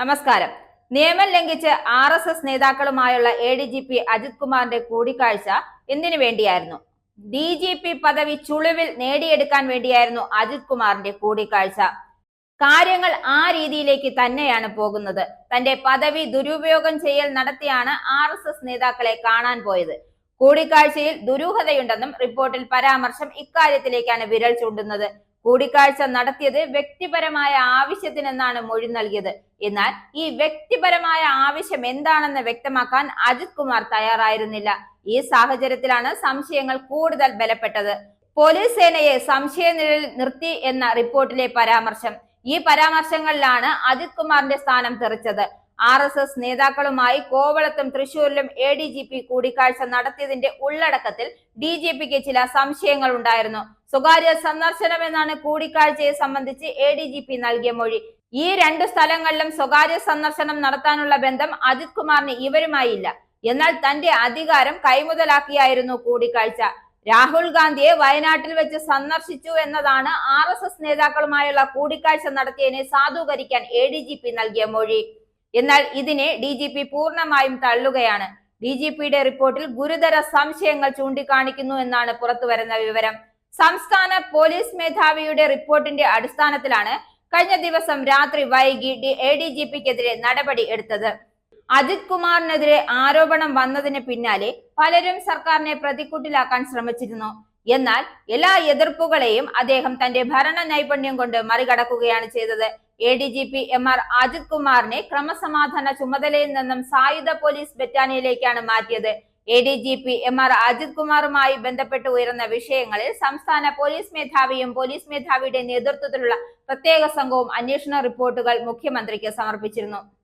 നമസ്കാരം. നിയമം ലംഘിച്ച് R S S നേതാക്കളുമായുള്ള A D G P Ajith കുമാറിന്റെ കൂടിക്കാഴ്ച എന്തിനു വേണ്ടിയായിരുന്നു? ഡി ജി പി പദവി ചുളിവിൽ നേടിയെടുക്കാൻ വേണ്ടിയായിരുന്നു അജിത് കുമാറിന്റെ കൂടിക്കാഴ്ച. കാര്യങ്ങൾ ആ രീതിയിലേക്ക് തന്നെയാണ് പോകുന്നത്. തന്റെ പദവി ദുരുപയോഗം ചെയ്യൽ നടത്തിയാണ് ആർ എസ് എസ് നേതാക്കളെ കാണാൻ പോയത്. കൂടിക്കാഴ്ചയിൽ ദുരൂഹതയുണ്ടെന്നും റിപ്പോർട്ടിൽ പരാമർശം ഇക്കാര്യത്തിലേക്കാണ് വിരൽ ചൂണ്ടുന്നത്. കൂടിക്കാഴ്ച നടത്തിയത് വ്യക്തിപരമായ ആവശ്യത്തിനെന്നാണ് മൊഴി നൽകിയത്. എന്നാൽ ഈ വ്യക്തിപരമായ ആവശ്യം എന്താണെന്ന് വ്യക്തമാക്കാൻ അജിത് കുമാർ തയ്യാറായിരുന്നില്ല. ഈ സാഹചര്യത്തിലാണ് സംശയങ്ങൾ കൂടുതൽ ബലപ്പെട്ടത്. പോലീസ് സേനയെ സംശയ സംശയനിഴലിൽ നിർത്തി എന്ന റിപ്പോർട്ടിലെ പരാമർശം. ഈ പരാമർശങ്ങളിലാണ് അജിത് കുമാറിന്റെ സ്ഥാനം തെറിച്ചത്. ആർ എസ് എസ് നേതാക്കളുമായി കോവളത്തും തൃശൂരിലും എ ഡി ജി പി കൂടിക്കാഴ്ച നടത്തിയതിന്റെ ഉള്ളടക്കത്തിൽ ഡി ജി പിക്ക് ചില സംശയങ്ങൾ ഉണ്ടായിരുന്നു. സ്വകാര്യ സന്ദർശനമെന്നാണ് കൂടിക്കാഴ്ചയെ സംബന്ധിച്ച് എ ഡി ജി പി നൽകിയ മൊഴി. ഈ രണ്ടു സ്ഥലങ്ങളിലും സ്വകാര്യ സന്ദർശനം നടത്താനുള്ള ബന്ധം അജിത് കുമാറിന് ഇവരുമായി ഇല്ല എന്നാൽ തന്റെ അധികാരം കൈമുതലാക്കിയായിരുന്നു കൂടിക്കാഴ്ച. രാഹുൽ ഗാന്ധിയെ വയനാട്ടിൽ വെച്ച് സന്ദർശിച്ചു എന്നതാണ് ആർ എസ് എസ് നേതാക്കളുമായുള്ള കൂടിക്കാഴ്ച നടത്തിയതിനെ സാധൂകരിക്കാൻ എ ഡി ജി പി നൽകിയ മൊഴി. എന്നാൽ ഇതിനെ ഡി ജി പി പൂർണമായും തള്ളുകയാണ്. ഡി ജി പിയുടെ റിപ്പോർട്ടിൽ ഗുരുതര സംശയങ്ങൾ ചൂണ്ടിക്കാണിക്കുന്നു എന്നാണ് പുറത്തുവരുന്ന വിവരം. സംസ്ഥാന പോലീസ് മേധാവിയുടെ റിപ്പോർട്ടിന്റെ അടിസ്ഥാനത്തിലാണ് കഴിഞ്ഞ ദിവസം രാത്രി വൈകി എ ഡി ജി പിക്കെതിരെ നടപടി എടുത്തത്. അജിത് കുമാറിനെതിരെ ആരോപണം വന്നതിന് പിന്നാലെ പലരും സർക്കാരിനെ പ്രതിക്കൂട്ടിലാക്കാൻ ശ്രമിച്ചിരുന്നു. എന്നാൽ എല്ലാ എതിർപ്പുകളെയും അദ്ദേഹം തന്റെ ഭരണ നൈപുണ്യം കൊണ്ട് മറികടക്കുകയാണ് ചെയ്തത്. A D G P M R Ajith കുമാറിനെ ക്രമസമാധാന ചുമതലയിൽ നിന്നും സായുധ പോലീസ് ബറ്റാലിയനിലേക്കാണ് മാറ്റിയത്. A D G P M R Ajith കുമാറുമായി ബന്ധപ്പെട്ട് ഉയർന്ന വിഷയങ്ങളിൽ സംസ്ഥാന പോലീസ് മേധാവിയും പോലീസ് മേധാവിയുടെ നേതൃത്വത്തിലുള്ള പ്രത്യേക സംഘവും അന്വേഷണ റിപ്പോർട്ടുകൾ മുഖ്യമന്ത്രിക്ക് സമർപ്പിച്ചിരുന്നു.